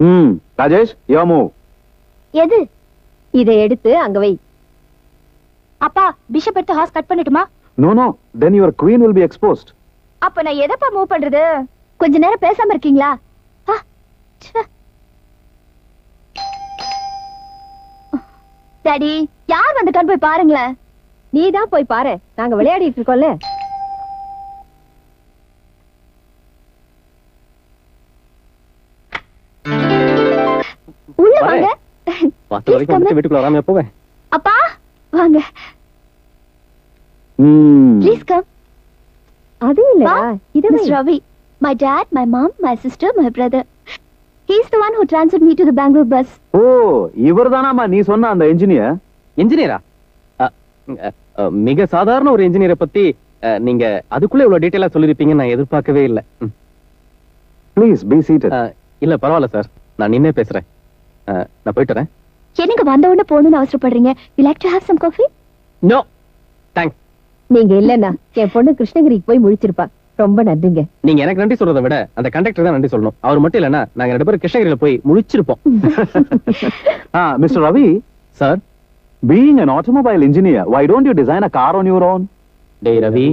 ம் ராஜேஷ் யோ மூவ் எது? இதை எடுத்து அங்க வை. அப்பா பிஷப் எடுத்து ஹாஸ் கட் பண்ணட்டுமா? No no then your queen will be exposed அப்ப நான் எதப்பா மூவ் பண்றது? கொஞ்ச நேரம் பேசாம இருக்கீங்களா. டாடி யார் வந்துட்டான்னு போய் பாருங்களேன்? நீ தான் போய் பாரு. நாங்க விளையாடிட்டு இருக்கோம்ல. உள்ள வாங்க. பத்து வரைக்கும் வந்துட்டு வீட்டுக்குள்ள வராம எப்பவே அப்பா வாங்க. ப்ளீஸ் கம் அது இல்ல. இது miss Ravi my dad, my mom, my sister, my brother. He's the one who transferred me to the Bangalore bus. Oh, இவர்தானாமா நீ சொன்ன அந்த இன்ஜினியர் இன்ஜினியரா மிக சாதாரண ஒரு என்ஜினியரை பத்தி நீங்க அதுக்குள்ள இவ்வளவு டீடைலா சொல்லிருப்பீங்கன்னு நான் எதிர்பார்க்கவே இல்ல. ப்ளீஸ் பி சீட்டட் இல்ல பரவாயில்ல சார் நான் நின்னே பேசுறேன். நான் போயிட்டு வரேன். என்னங்க வந்த உடனே போகணும்னு அவசரப்படுறீங்க? You like to have some coffee no thanks நீங்க இல்லனா என் பொண்ணு கிருஷ்ணகிரிக்கு போய் முழிச்சிருப்பா. ரொம்ப நன்றிங்க. நீங்க எனக்கு நன்றி சொல்றதை விட அந்த கண்டக்டர் தான் நன்றி சொல்லணும். அவர் மட்டும் இல்லைன்னா நாங்க ரெண்டு பேரும் கிருஷ்ணகிரியில போய் முழிச்சிருப்போம். ஆ mister Ravi. Sir being an automobile engineer why don't you design a car on your own? டேய் ரவி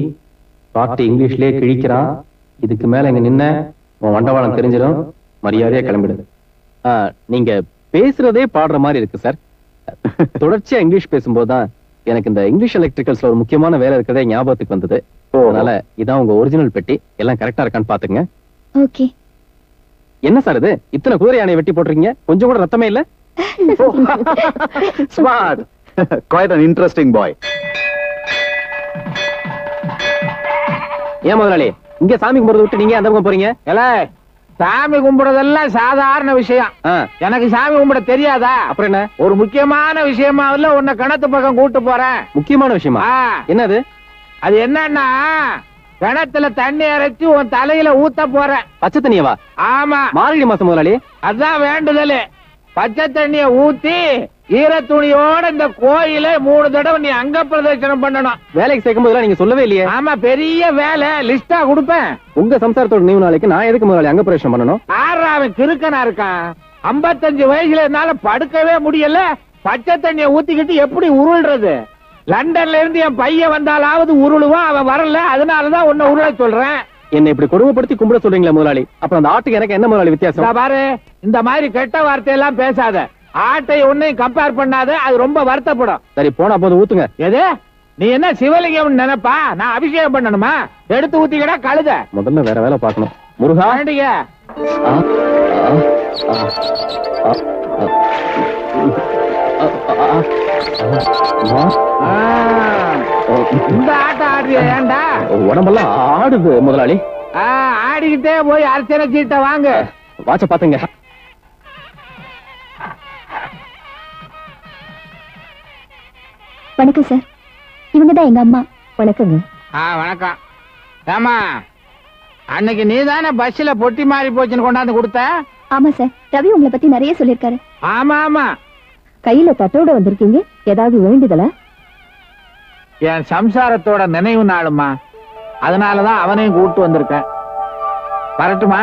பாட்டு இங்கிலீஷ்லயே கிழிக்கிறான் இதுக்கு மேல இங்க நின்ன உன் வண்டவாளம் தெரிஞ்சிடும். மரியாதையா கிளம்பிடு. ஆ, நீங்க பேசுறதே பாடுற மாதிரி இருக்கு சார் தொடர்ச்சியா இங்கிலீஷ் பேசும்போது தான் எனக்கு இந்த இங்கிலீஷ் எலக்ட்ரிக்கல்ஸ்ல ஒரு முக்கியமான வேலை இருக்கிறதே ஞாபகத்துக்கு வந்தது. அதனால இதான் உங்க ஒரிஜினல் பெட்டி. எல்லாம் கரெக்டா இருக்கான்னு பாத்துங்க ஓகே. என்ன சார் இது? இத்தனை குதிரை யானையை வெட்டி போட்டிருக்கீங்க? கொஞ்சம் கூட ரத்தமே இல்ல? smart. Quite an interesting boy. ஏன் முதலாளி? இங்க சாமி கும்பிடுறத விட்டு நீங்க அந்த பக்கம் போறீங்க? சாமி கும்பிடுறதெல்லாம் சாதாரண விஷயம். எனக்கு சாமி கும்பிட தெரியாதா? அப்புறம் என்ன? ஒரு முக்கியமான விஷயமாவில் உன்னை கிணத்து பக்கம் கூட்டு போறேன். முக்கியமான விஷயமா? என்னது? அது என்னன்னா கிணத்துல தண்ணி இறைச்சி உன் தலையில ஊத்த போறேன். பச்சை தண்ணியவா? ஆமா. மார்கழி மாசம் முதலாளி? அதான் வேண்டுதல். பச்சை தண்ணிய ஊத்தி ஈர துணியோட இந்த கோயில மூணு தடவை நீ அங்க பிரதட்சணம் பண்ணணும். வேலைக்கு சேர்க்கும் போதெல்லாம் நீங்க சொல்லவே இல்லையே. ஆமா பெரிய வேலை. லிஸ்டா கொடுப்பேன். உங்க சம்சாரத்தோட நினைவு நாளைக்கு நான் எதுக்கு முதலாளி அங்க பிரவேசம் பண்ணணும்? ஆறா அவன் கிறுக்கனா இருக்கான். ஐம்பத்தஞ்சு வயசுல என்னால படுக்கவே முடியல. பச்சை தண்ணிய ஊத்திக்கிட்டு எப்படி உருள்றது? லண்டன்ல இருந்து என் பையன் வந்தாலாவது உருளுவான் அவன் வரல. அதனாலதான் உன்னை உருள சொல்றேன். என்ன இப்படி கொடுமைப்படுத்தி கும்பிட சொல்றீங்களா முதலாளி? அப்புறம் அந்த ஆட்டுக்கு எனக்கு என்ன முதலாளி வித்தியாசம்? பாரு இந்த மாதிரி கெட்ட வார்த்தை எல்லாம் பேசாத. ஆட்டை உன்னையும் கம்பேர் பண்ணாத அது ரொம்ப வருத்தப்படும். சரி போனா போது ஊத்துங்க. எது? நீ என்ன சிவலிங்கம் நினைப்பா? நான் அபிஷேகம் பண்ணணுமா? எடுத்து ஊத்திக்கடா கழுத. முதல்ல வேற வேலை பார்க்கணும். முருகா? வேண்டிய இந்த ஆட்டம் ஆடுறிய ஏன்டா உடம்பெல்லாம் ஆடுது முதலாளி ஆ, ஆடிக்கிட்டே போய் அர்ச்சனை சீட்டை வாங்க வாட்ச பாத்துங்க வணக்கம் சார் இவங்க எங்க அம்மா வணக்கங்க ஆ வணக்கம் ஏமா அன்னைக்கு நீ தானே பஸ்ல பொட்டி மாறி போச்சுன்னு கொண்டாந்து கொடுத்த ஆமா சார் ரவி உங்களை பத்தி நிறைய சொல்லிருக்காரு ஆமா ஆமா கையில தட்டோட வந்திருக்கீங்க? ஏதாவது வேண்டுதலா? என் சம்சாரத்தோட நினைவு நாளுமா அதனாலதான் அவனையும் கூட்டு வந்திருக்கேன். வரட்டுமா?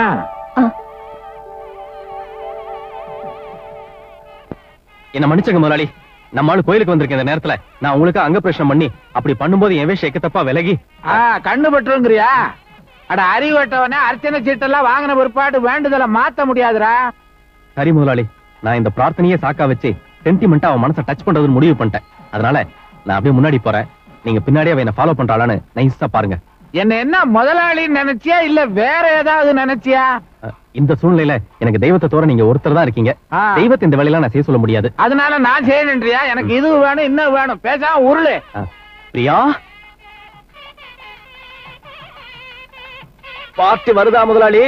என்ன மன்னிச்சுங்க முதலாளி. நம்ம ஆளு கோயிலுக்கு வந்திருக்கேன் இந்த நேரத்துல. நான் உங்களுக்கு அங்க பிரச்சனை பண்ணி அப்படி பண்ணும்போது என் வேஷம் எக்கத்தப்பா விலகி. ஆ கண்ணு பட்டுருங்கிறியா? அட அறிவட்டவனே அர்ச்சனை சீட்டெல்லாம் வாங்கின பிற்பாடு வேண்டுதலை மாத்த முடியாதுடா. சரி முதலாளி நான் இந்த பிரார்த்தனையே சாக்கா வச்சு சென்டிமெண்டா அவன் மனசை டச் பண்றதுன்னு முடிவு பண்ணிட்டேன். அதனால நான் அப்படியே முன்னாடி போறேன். நீங்க பின்னாடியே அவன் என்ன ஃபாலோ பண்றாளான்னு நைஸா பாருங்க. என்ன என்ன முதலாளின்னு நினைச்சியா இல்ல வேற ஏதாவது நினைச்சியா? இந்த சூழ்நிலையில எனக்கு தெய்வத்தை தவிர நீங்க ஒருத்தர் தான் இருக்கீங்க. தெய்வத்தை இந்த வேலையெல்லாம் நான் செய்ய சொல்ல முடியாது. அதனால நான் செய்யணுன்றியா எனக்கு இது வேணும் இன்னும் வேணும். பேசாம உருளு. பிரியா? பாட்டு வருதா முதலாளி?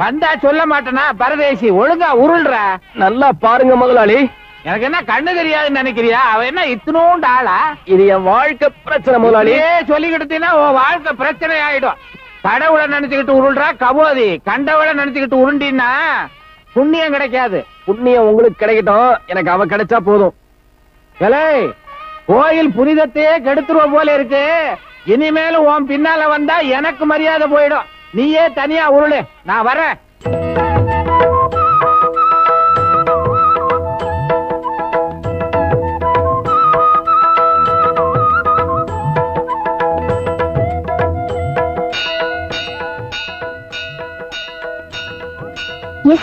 வந்தா சொல்ல மாட்டேனா? பரதேசி ஒழுங்கா உருள்ற. நல்லா பாருங்க முதலாளி. எனக்கு என்ன கண்ணு தெரியாதுன்னு நினைக்கிறியா? அவ என்ன இத்தனோண்டு ஆளா? இது என் வாழ்க்கை பிரச்சனை முதலாளி. இப்படியே சொல்லிக்கிட்டீங்கன்னா உன் வாழ்க்கை பிரச்சனை ஆயிடும் கடவுளை நினைச்சுக்கிட்டு உருள்றா கபோதி. கண்டவளை நினைச்சுக்கிட்டு உருண்டின்னா புண்ணியம் கிடைக்காது. புண்ணியம் உங்களுக்கு கிடைக்கட்டும். எனக்கு அவ கிடைச்சா போதும். ஏலே கோயில் புனிதத்தையே கெடுத்துருவ போல இருக்கு. இனிமேலும் உன் பின்னால வந்தா எனக்கு மரியாதை போயிடும். நீயே தனியா உருளு. நான் வரேன்.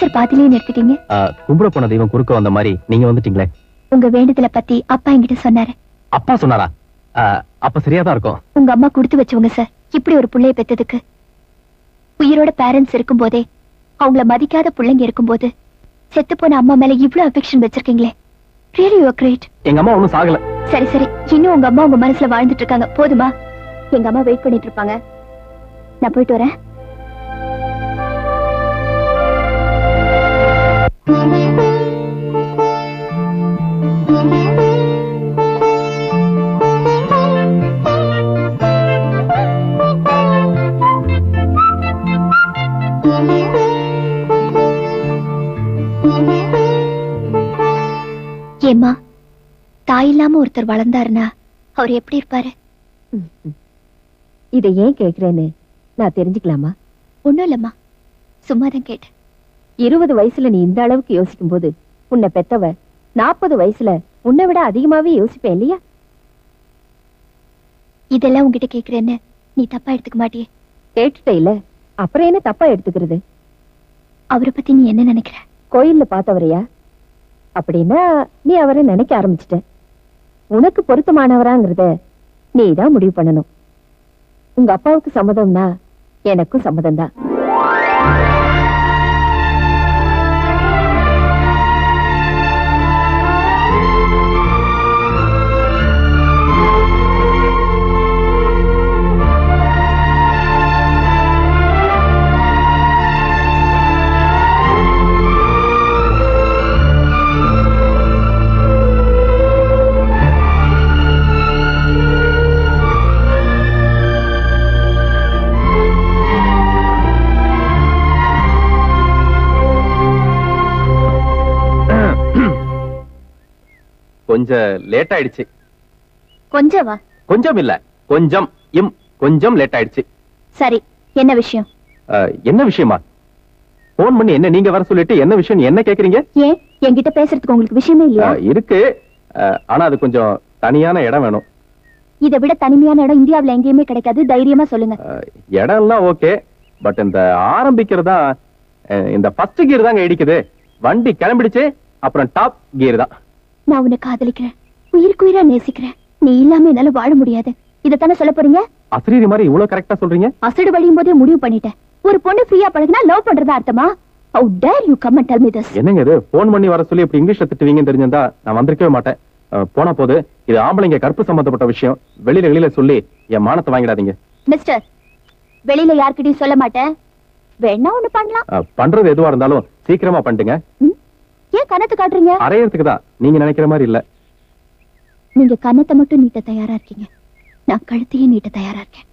சார் பாதிலேயே நிறுத்திட்டீங்க? கும்பிட போன தெய்வம் குறுக்க வந்த மாதிரி நீங்க வந்துட்டீங்களே. உங்க வேண்டுதலை பத்தி அப்பா என்கிட்ட சொன்னாரு. அப்பா சொன்னாரா? அப்ப சரியா தான் இருக்கும். உங்க அம்மா கொடுத்து வச்சவங்க சார். இப்படி ஒரு புள்ளைய பெத்ததுக்கு. உயிரோட பேரண்ட்ஸ் இருக்கும்போதே அவங்கள மதிக்காத பிள்ளைங்க இருக்கும்போது செத்து போன அம்மா மேல இவ்ளோ அஃபெக்ஷன் வச்சிருக்கீங்களே. ரியலி யூ கிரேட் எங்க அம்மா ஒண்ணும் சாகல. சரி சரி. இன்னும் உங்க அம்மா உங்க மனசுல வாழ்ந்துட்டு இருக்காங்க. போதுமா? எங்க அம்மா வெயிட் பண்ணிட்டு இருப்பாங்க. நான் போயிட்டு வரேன். ஏம்மா தாய் இல்லாம ஒருத்தர் வளர்ந்தாருன்னா அவர் எப்படி இருப்பாரு? இதை ஏன் கேக்குறேன்னு நான் தெரிஞ்சுக்கலாமா? ஒண்ணும் இல்லம்மா சும்மா தான் கேட்டேன். இருபது வயசுல நீ இந்த அளவுக்கு யோசிக்கும் போது உன்னை பெத்தவ நாற்பது வயசுல உன்னை விட அதிகமாவே யோசிப்பேன் இல்லையா? இதெல்லாம் உங்ககிட்ட கேக்குறேன்னு நீ தப்பா எடுத்துக்க மாட்டியே. கேட்டுட்ட இல்ல. அப்புறம் என்ன தப்பா எடுத்துக்கிறது? அவரை பத்தி நீ என்ன நினைக்கிற? கோயில்ல பார்த்தவரையா? அப்படின்னா நீ அவரை நினைக்க ஆரம்பிச்சிட்ட. உனக்கு பொருத்தமானவராங்கிறத நீ தான் முடிவு பண்ணணும். உங்க அப்பாவுக்கு சம்மதம்னா எனக்கும் சம்மதம் தான் கொஞ்சம் லேட் ஆயிடுச்சு கொஞ்சம் வா கொஞ்சம் இல்ல கொஞ்சம் இம் கொஞ்சம் லேட் ஆயிடுச்சு சரி என்ன விஷயம்? என்ன விஷயமா? போன் பண்ணி என்ன நீங்க வர சொல்லிட்டு என்ன விஷயம் என்ன கேக்குறீங்க? ஏன்? என்கிட்ட பேசுறதுக்கு உங்களுக்கு விஷயமே இல்லையா? இருக்கு. ஆனா அது கொஞ்சம் தனியான இடம் வேணும். இதை விட தனிமையான இடம் இந்தியாவுல எங்கேயுமே கிடைக்காது. தைரியமா சொல்லுங்க. ஆ, இடம்லாம் ஓகே. பட் இந்த ஆரம்பிக்கிறதா இந்த ஃபர்ஸ்ட் கியர் தாங்க இடிக்குது. வண்டி கிளம்பிடுச்சு. அப்புறம் டாப் கியர் தான். நான் உன்னை காதலிக்கிறேன். உயிருக்கு உயிரா நேசிக்கிறேன். நீ இல்லாம என்னால வாழ முடியாது. இதைத்தானே சொல்ல போறீங்க? அசரீரி மாதிரி இவ்வளவு கரெக்டா சொல்றீங்க? அசடு வழியும் போதே முடிவு பண்ணிட்டேன். ஒரு பொண்ணு ஃப்ரீயா பழகுனா லவ் பண்றதா அர்த்தமா? How dare you come and tell me this என்னங்க இது? போன் பண்ணி வர சொல்லி இப்படி இங்கிலீஷ்ல திட்டுவீங்கன்னு தெரிஞ்சிருந்தா நான் வந்திருக்கவே மாட்டேன். ஆ, போன போது இது ஆம்பளைங்க கற்பு சம்பந்தப்பட்ட விஷயம். வெளியில வெளியில சொல்லி என் மானத்தை வாங்கிடாதீங்க. மிஸ்டர் வெளியில யார்கிட்டயும் சொல்ல மாட்டேன். வேணா ஒண்ணு பண்ணலாம். பண்றது எதுவா இருந்தாலும் சீக்கிரமா பண்ணிட்டுங்க. ம்? ஏன் கணத்து காட்டுறீங்க அரையறதுக்கு தான் நீங்க நினைக்கிற மாதிரி இல்ல நீங்க கன்னத்தை மட்டும் நீட்ட தயாரா இருக்கீங்க நான் கழுத்தையே நீட்ட தயாரா இருக்கேன்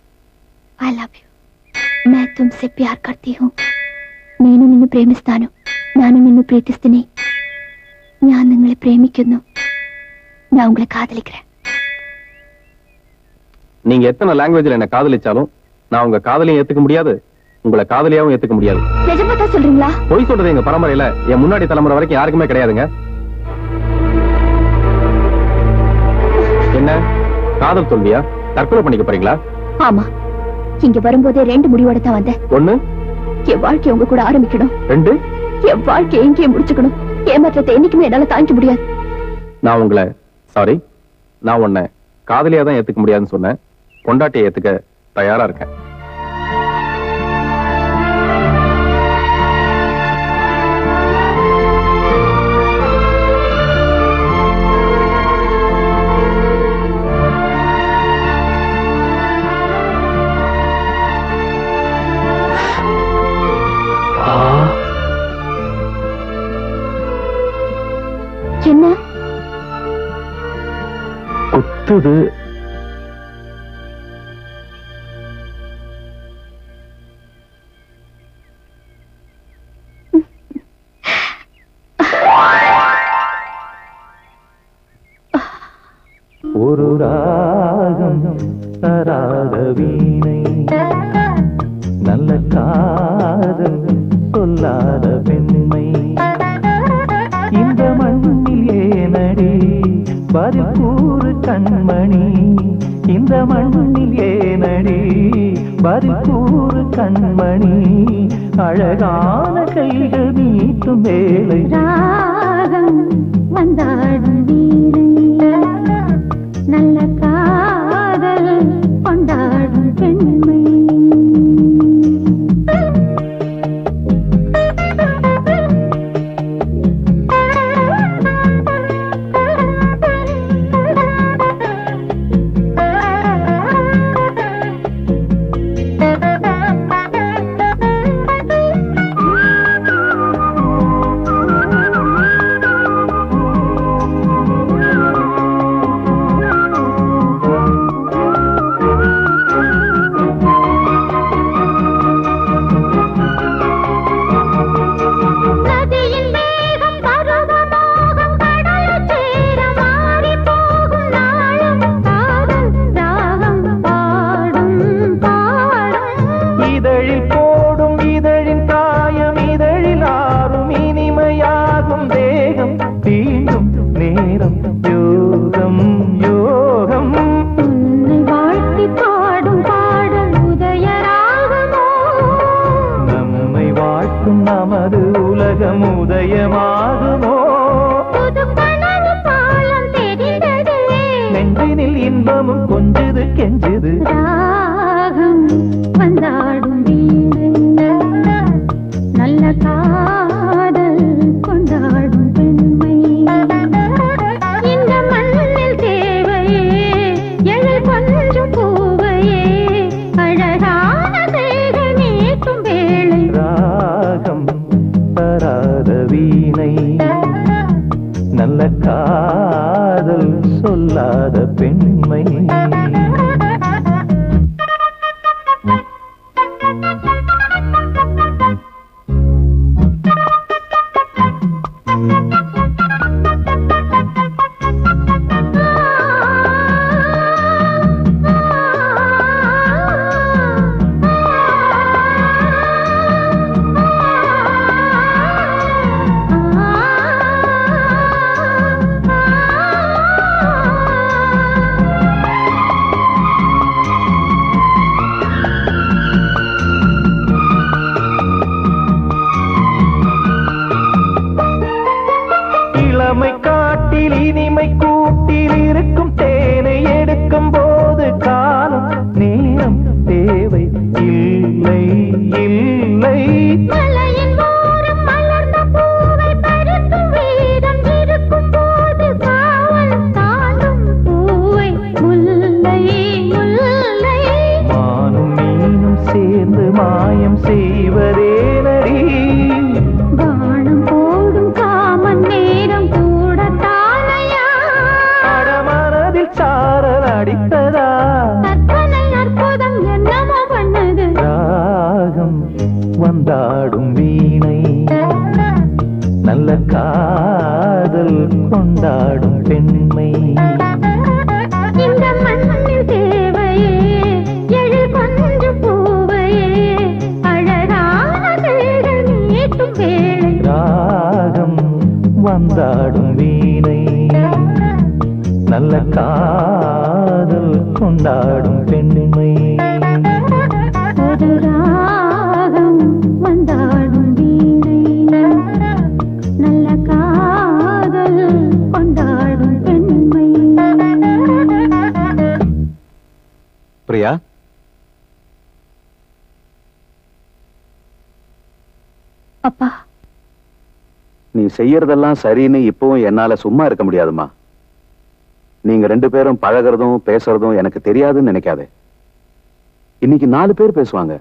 ఐ లవ్ యు मैं तुमसे प्यार करती हूँ నేను నిన్ను ప్రేమిస్తాను ನಾನು నిన్ను ప్రీతిస్తుని ഞാൻ നിങ്ങളെ പ്രേമിക്കുന്നു நான் உங்களை காதலிக்கிறேன் நீங்க எத்தனை லாங்குவேஜ்ல என்ன காதலிச்சாலும் நான் உங்க காதலையும் ஏத்துக்க முடியாது உங்களை காதலியாவும் ஏத்துக்க முடியாது. நிஜமா தான் சொல்றீங்களா? பொய் சொல்றது எங்க பரம்பரையில. என் முன்னாடி தலைமுறை வரைக்கும் யாருக்குமே கிடையாதுங்க. என்ன? காதல் தோல்வியா? தற்கொலை பண்ணிக்க போறீங்களா? ஆமா. இங்க வரும்போதே ரெண்டு முடிவோட தான் வந்தேன். ஒண்ணு? என் வாழ்க்கை உங்க கூட ஆரம்பிக்கணும். ரெண்டு? என் வாழ்க்கையை எங்கேயே முடிச்சுக்கணும். ஏமாற்றத்தை என்னைக்குமே என்னால தாங்கிக்க முடியாது. நான் உங்களை சாரி நான் உன்னை காதலியா தான் ஏத்துக்க முடியாதுன்னு சொன்னேன். பொண்டாட்டியை ஏத்துக்க தயாரா இருக்கேன். என்ன? குத்துது கண்மணி இந்த மண்ணில் ஏனடி? பதில் கண்மணி. அழகான கைகள் நீட்டும் வேலை. ராகம் வந்தாடும் வீணை நல்ல கா நல்ல காதல் கொண்டாடும் பெண்மை. வந்தாடும் வீணை. நல்ல காதல் கொண்டாடும் பெண்மை. அப்பா. நீ செய்யறதெல்லாம் சரின்னு இப்பவும் என்னால சும்மா இருக்க முடியாதுமா நீங்க ரெண்டு பேரும் பழகிறதும் பேசுறதும் எனக்கு தெரியாதுன்னு நினைக்காதே. இன்னைக்கு நாலு பேர் பேசுவாங்க.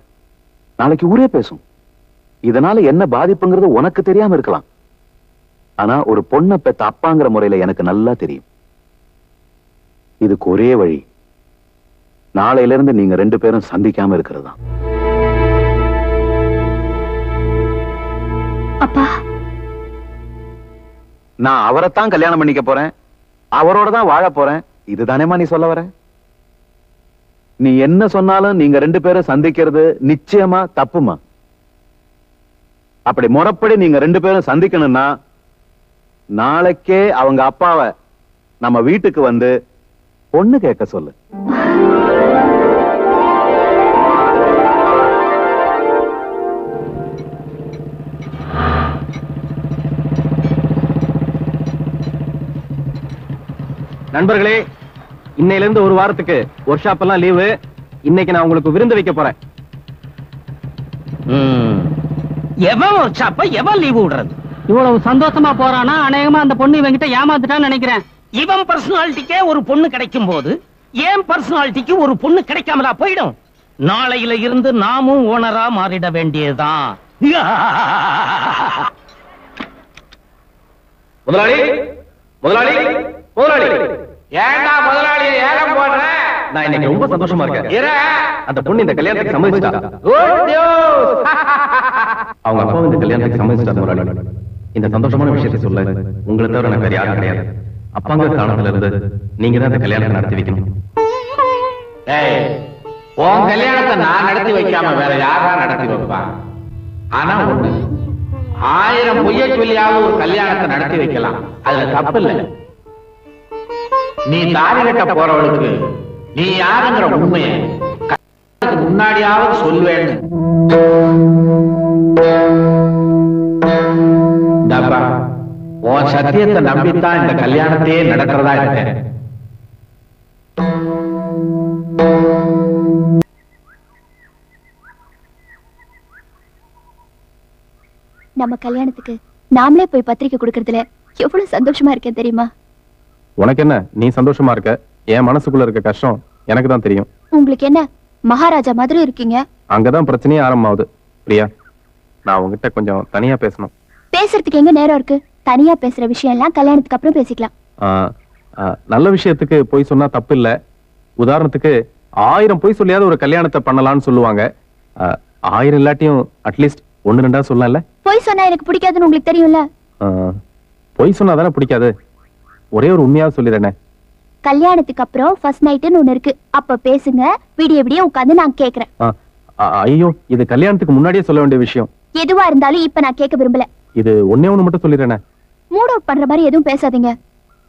நாளைக்கு ஊரே பேசும். இதனால என்ன பாதிப்புங்கிறது உனக்கு தெரியாம இருக்கலாம். ஆனா ஒரு பொண்ணை பெத்த அப்பாங்கிற முறையில எனக்கு நல்லா தெரியும். இதுக்கு ஒரே வழி நாளையிலிருந்து நீங்க ரெண்டு பேரும் சந்திக்காம இருக்கிறது தான். நான் அவரைத்தான் கல்யாணம் பண்ணிக்க போறேன். அவரோட தான் வாழ போறேன். இதுதானேமா நீ சொல்ல வர? நீ என்ன சொன்னாலும் நீங்க ரெண்டு பேரும் சந்திக்கிறது நிச்சயமா தப்புமா அப்படி முறப்படி நீங்க ரெண்டு பேரும் சந்திக்கணும்னா நாளைக்கே அவங்க அப்பாவை நம்ம வீட்டுக்கு வந்து பொண்ணு கேட்க சொல்லு. நண்பர்களே இன்னையில இருந்து ஒரு வாரத்துக்கு ஒர்க் ஷாப் எல்லாம் லீவு இன்னைக்கு நான் உங்களுக்கு விருந்து வைக்க போறேன். எவன் ஒர்க் ஷாப்ப எவன் லீவு விடுறது? இவ்வளவு சந்தோஷமா போறானா? அநேகமா அந்த பொண்ணு இவங்கிட்ட ஏமாத்துட்டான்னு நினைக்கிறேன். இவன் பர்சனாலிட்டிக்கே ஒரு பொண்ணு கிடைக்கும் போது ஏன் பர்சனாலிட்டிக்கு ஒரு பொண்ணு கிடைக்காமலா போயிடும்? நாளையில இருந்து நாமும் ஓனரா மாறிட வேண்டியதுதான். முதலாளி முதலாளி முதலாளி ஏண்டா முதலாளி ஏலம் போடுற? நான் இன்னைக்கு ரொம்ப சந்தோஷமா இருக்கேன். இரு. அந்த பொண்ணு இந்த கல்யாணத்துக்கு சம்மதிச்சிட்டா? Good news. அவங்க அப்பா இந்த கல்யாணத்துக்கு சம்மதிச்சிட்டாரு முதலாளி? இந்த சந்தோஷமான விஷயத்தை சொல்ல உங்களை தவிர எனக்கு வேற யாரும் கிடையாது. அப்பாங்க காலத்துல இருந்து நீங்க தான் இந்த கல்யாணத்தை நடத்தி வைக்கணும். உன் கல்யாணத்தை நான் நடத்தி வைக்காம வேற யாரா நடத்தி வைப்பான் ஆனா ஒண்ணு ஆயிரம் பொய்ய சொல்லியாவது ஒரு கல்யாணத்தை நடத்தி வைக்கலாம். அதுல தப்பு இல்ல. நீ தாலி கட்ட போறவளுக்கு நீ யாருங்கிற உண்மையை முன்னாடியாவது சொல்வேன்னு உன் சத்தியத்தை நம்பித்தான் இந்த கல்யாணத்தையே நடக்கிறதா இருக்கேன் நம்ம கல்யாணத்துக்கு நாமளே போய் பத்திரிக்கை கொடுக்கறதுல எவ்வளவு சந்தோஷமா இருக்கேன் தெரியுமா? உனக்கு என்ன நீ சந்தோஷமா இருக்க. என் மனசுக்குள்ள இருக்க கஷ்டம் எனக்கு தான் தெரியும். உங்களுக்கு என்ன மகாராஜா மாதிரி இருக்கீங்க. அங்கதான் பிரச்சனையே ஆரம்பமாகுது. பிரியா நான் உங்ககிட்ட கொஞ்சம் தனியா பேசணும். பேசுறதுக்கு எங்க நேரம் இருக்கு? தனியா பேசுற விஷயம் எல்லாம் கல்யாணத்துக்கு அப்புறம் பேசிக்கலாம். ஆ, ஆ, நல்ல விஷயத்துக்கு பொய் சொன்னா தப்பு இல்ல உதாரணத்துக்கு ஆயிரம் பொய் சொல்லியாவது ஒரு கல்யாணத்தை பண்ணலாம்னு சொல்லுவாங்க. ஆ, ஆயிரம் இல்லாட்டியும் அட்லீஸ்ட் ஒன்னு ரெண்டா சொல்லலாம்ல? பொய் சொன்னா எனக்கு பிடிக்காதுன்னு உங்களுக்கு தெரியும்ல? ஆ, பொய் சொன்னா தானே பிடிக்காது. ஒரே ஒரு உண்மையாவது சொல்லிடுறேனே. கல்யாணத்துக்கு அப்புறம் ஃபர்ஸ்ட் நைட்டுன்னு ஒண்ணு இருக்கு. அப்ப பேசுங்க விடிய விடிய உட்காந்து நான் கேக்குறேன். ஐயோ இது கல்யாணத்துக்கு முன்னாடியே சொல்ல வேண்டிய விஷயம். எதுவா இருந்தாலும் இப்ப நான் கேட்க விரும்பல. இது ஒன்னே ஒண்ணு மட்டும் சொல்லிடுறேனே. மூட் அவுட் பண்ற மாதிரி எதுவும் பேசாதீங்க.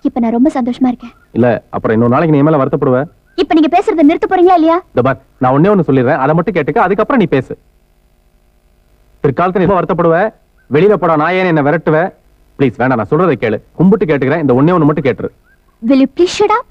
இப்ப நான் ரொம்ப சந்தோஷமா இருக்கேன். இல்ல அப்புறம் இன்னொரு நாளைக்கு நீ மேல வருத்தப்படுவ? இப்ப நீங்க பேசுறதை நிறுத்த போறீங்களா இல்லையா? இந்த பார் நான் ஒண்ணே ஒண்ணு சொல்லிடுறேன். அதை மட்டும் கேட்டுக்க அதுக்கப்புறம் நீ பேசு. பிற்காலத்துல நீ வருத்தப்படுவ. வெளியில போடா நான் ஏன் என்ன விரட்டுவ? ப்ளீஸ் வேண்டாம் நான் சொல்றதை கேளு கும்பிட்டு கேட்டுக்கிறேன் இந்த ஒண்ணே ஒண்ணு மட்டும் கேட்டுரு will you please shut up